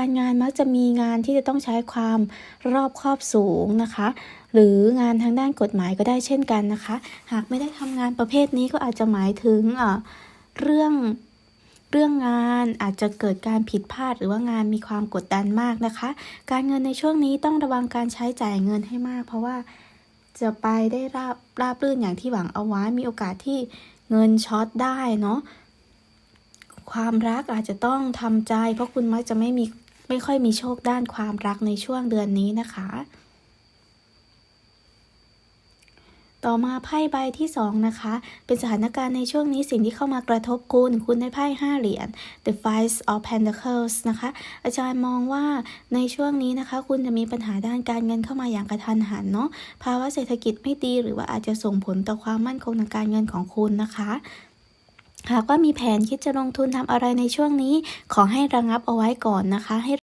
การงานมักจะมีงานที่จะต้องใช้ความรอบคอบสูงนะคะ หรืองานทางด้านกฎหมายก็ได้เช่นกันนะคะ หากไม่ได้ทำงานประเภทนี้ก็อาจจะหมายถึงเอ่อเรื่องเรื่องงานอาจจะเกิดการผิดพลาดหรือว่างานมีความกดดันมากนะคะ การเงินในช่วงนี้ต้องระวังการใช้จ่ายเงินให้มาก เพราะว่าจะไปได้ราบราบรื่นอย่างที่หวังเอาไว้มีโอกาสที่เงินช็อตได้เนาะความรักอาจจะต้องทำใจ เพราะคุณมักจะไม่มี ไม่ค่อยมีโชคด้านความรักในช่วงเดือนนี้นะคะ ต่อมาไพ่ใบที่สองนะคะ เป็นสถานการณ์ในช่วงนี้สิ่งที่เข้ามากระทบคุณ คุณได้ไพ่ห้าเหรียญ The Five of Pentacles นะคะ อาจารย์มองว่าในช่วงนี้นะคะ คุณจะมีปัญหาด้านการเงินเข้ามาอย่างกระทันหันเนาะ ภาวะเศรษฐกิจไม่ดีหรือว่าอาจจะส่งผลต่อความมั่นคงทางการเงินของคุณนะคะหากว่ามีแผนคิดจะลงทุนทำอะไรในช่วงนี้ ขอให้ระงับเอาไว้ก่อนนะคะ ให้